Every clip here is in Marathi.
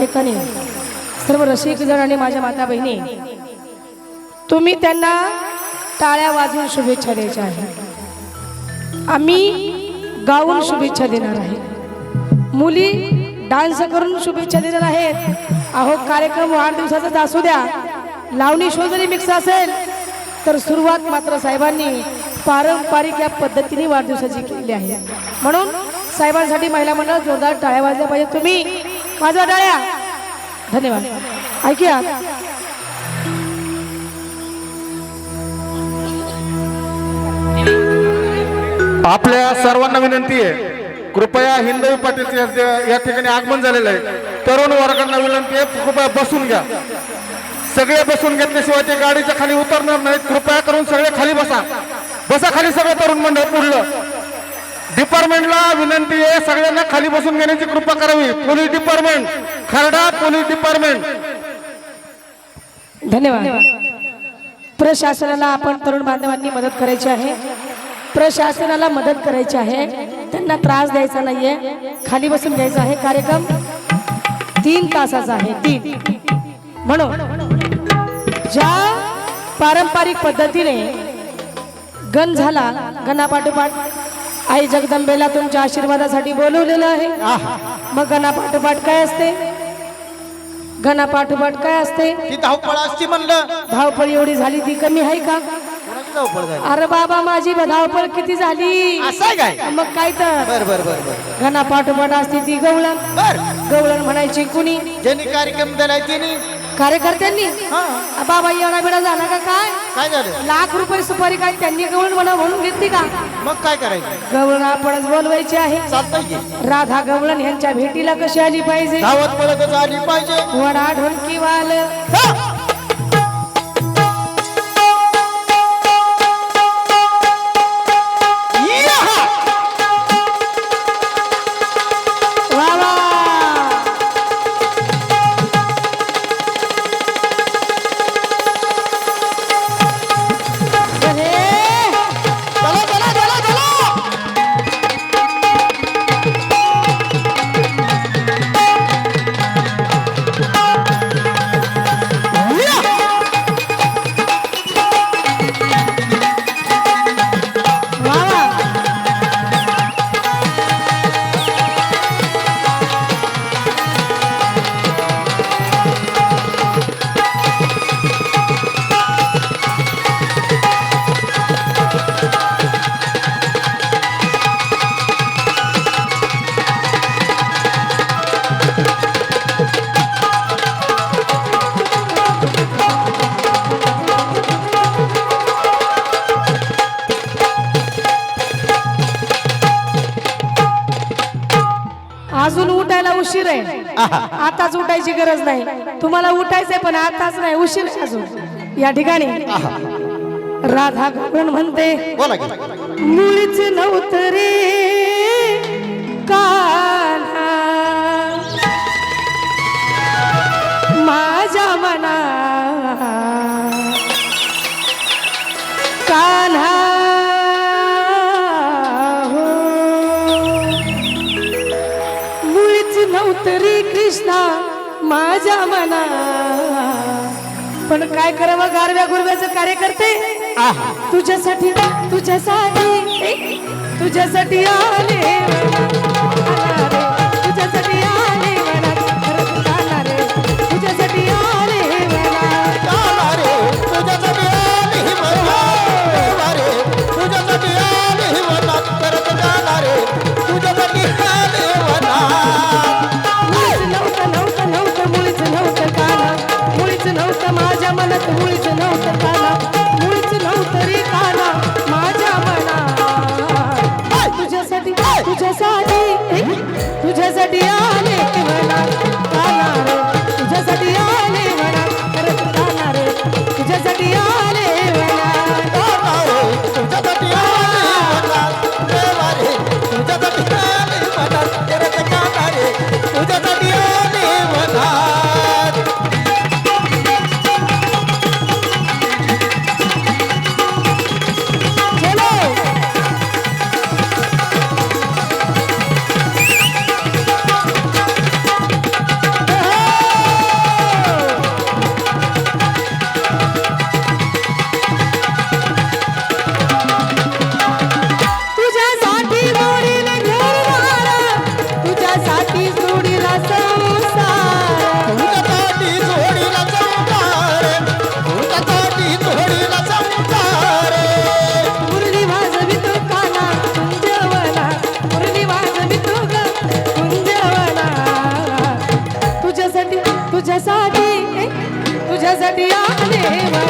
ठिकाणी सर्व रसिकजण आणि माझ्या माता बहिणी तुम्ही त्यांना टाळ्या वाजवून शुभेच्छा द्यायच्या आहे आम्ही गाऊन शुभेच्छा देणार आहे. मुली डान्स करून शुभेच्छा देणार आहेत. अहो कार्यक्रम वाढदिवसाचाच असू द्या. लावणी शो जरी मिक्स असेल तर सुरुवात मात्र साहेबांनी पारंपरिक या पद्धतीने वाढदिवसाची केलेली आहे. म्हणून साहेबांसाठी महिला मंडळ जोरदार टाळ्या वाजल्या पाहिजे तुम्ही. वाजवा डाळ्या धन्यवाद. ऐकूया. आपल्या सर्वांना विनंती आहे. कृपया हिंदवी पाटील या ठिकाणी आगमन झालेलं आहे. तरुण वर्गांना विनंती आहे कृपया बसून घ्या. सगळे बसून घेतल्याशिवाय ते गाडीच्या खाली उतरणार नाहीत. कृपया करून सगळे खाली बसा. बसा खाली सगळे तरुण मंडळ पुढलं. डिपार्टमेंटला विनंती आहे सगळ्यांना खाली बसून घेण्याची कृपा करावी. Police department Kharda police department. धन्यवाद. प्रशासनाला आपण तरुण बांधवांनी मदत करायची आहे. प्रशासनाला मदत करायची आहे. त्यांना त्रास द्यायचा नाहीये. खाली बसून घ्यायचा आहे कार्यक्रम. तीन तासाचा आहे तीन. म्हणून ज्या पारंपरिक पद्धतीने गण झाला गणापाठोपाठ आई जगदंबेला तुमच्या आशीर्वादासाठी बोलवलेलं आहे. मग गणापाठोपाठ काय असते? गणापाठोपाठ काय असते? ती धावपळ असती म्हणलं. धावपळ एवढी झाली ती कमी आहे का? कोणाची धावपळ झाली? अरे बाबा माझी धावपळ किती झाली? असं आहे काय? मग काय तर. बर बर बर बर. घना पाठोपाठ असते ती गवळण. बर. गवळण म्हणायची कुणी? ज्यांनी कार्यक्रम दिलाय कार्यकर्त्यांनी? हा. बाबा एवढा बेडा झाला का काय? काय झालं? लाख रुपये सुपारी काय त्यांनी गवळण म्हणा म्हणून घेतली का? मग काय करायचं? गवळण आपणच बोलवायची आहे. राधा गवळण यांच्या भेटीला कशी आली पाहिजे? आली पाहिजे. वडा ढोलकी वाल आताच उठायची गरज नाही. तुम्हाला उठायचंय पण आताच नाही. उशीर अजून. या ठिकाणी. राधा गवळण म्हणते मुळीच नव्हतं रे कान्हा. माझ्या मना मुळीच नव्हतं रे कृष्णा माझ्या मना. पण काय करावं गारव्या गुरव्याचं कार्य करते तुझ्यासाठी तुझ्यासाठी. तुझ्यासाठी आले. तुझ्यासाठी आले. माझ्या मनात मुळीच नव्हतं काना मुळीच नव्हतं रे काना माझ्या मनात. तुझ्यासाठी तुझ्यासाठी. माझ्यासाठी आले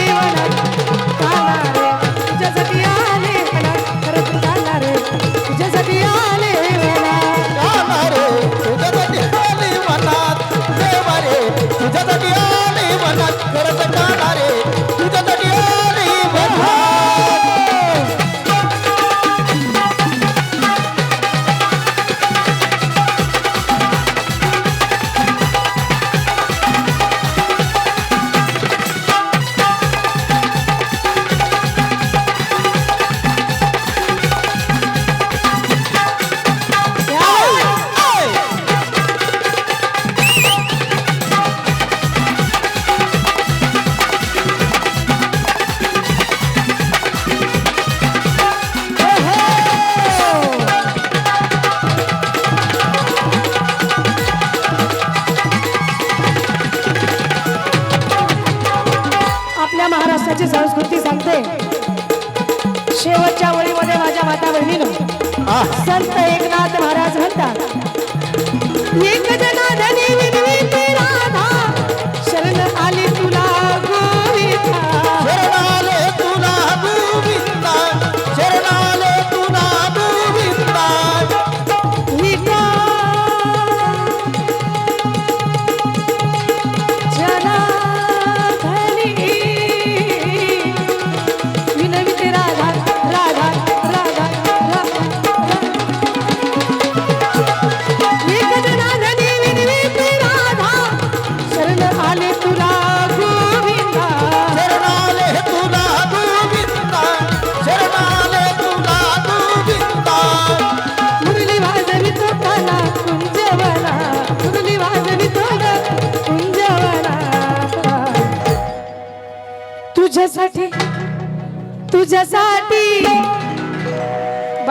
大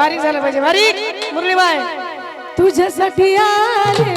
बारीक झालं पाहिजे. बारीक मुरलीबाई. तुझ्यासाठी आले